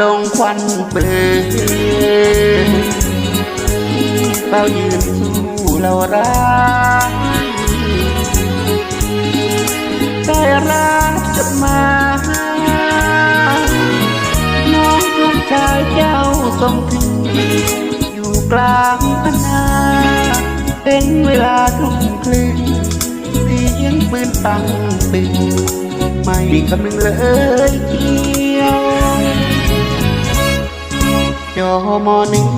ดงควันเปลือยเฝ้ายืนสู้เรารักได้รับจดมาน้องลูกชายเจ้าทรงถึงอยู่กลางพนาเป็นเวลาทุ่มครึ่งเสียงปืนปังตึงไม่คำนึงเลยเที่ยว มอนึ่ง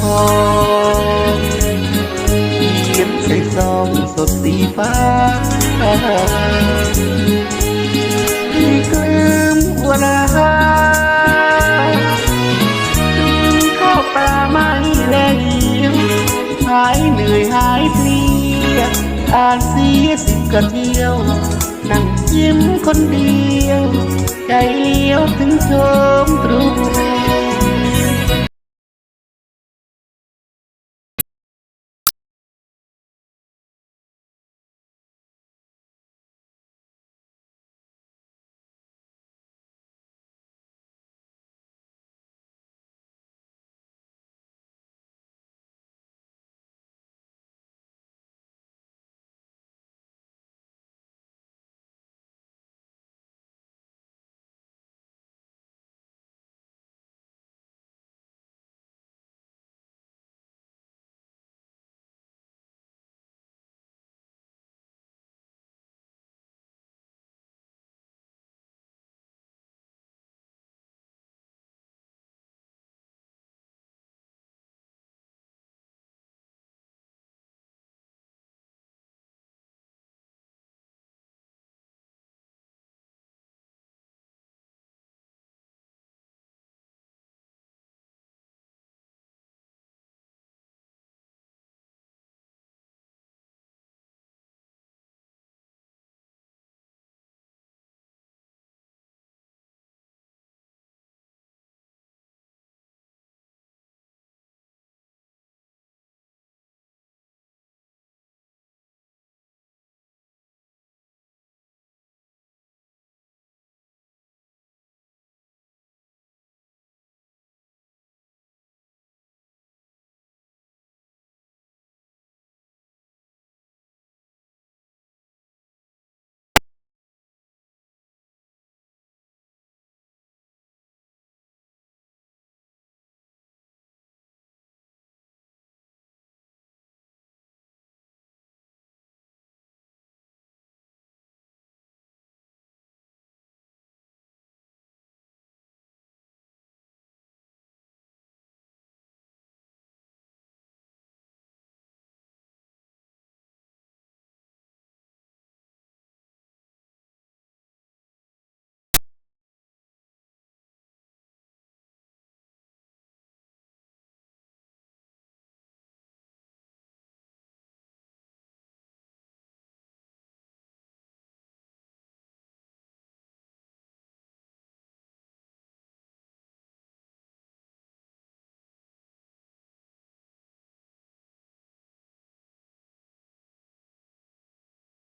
ทองเขียนใส่ซองสดสีฟ้าที่กลืมวลาข้าวปลาไม่แลเลี้ยวหายเหนื่อยหายเพลียอ่านเสียสิบกันเดียว นั่งยิ้มคนเดียว ใจเลี้ยวถึงชมตรู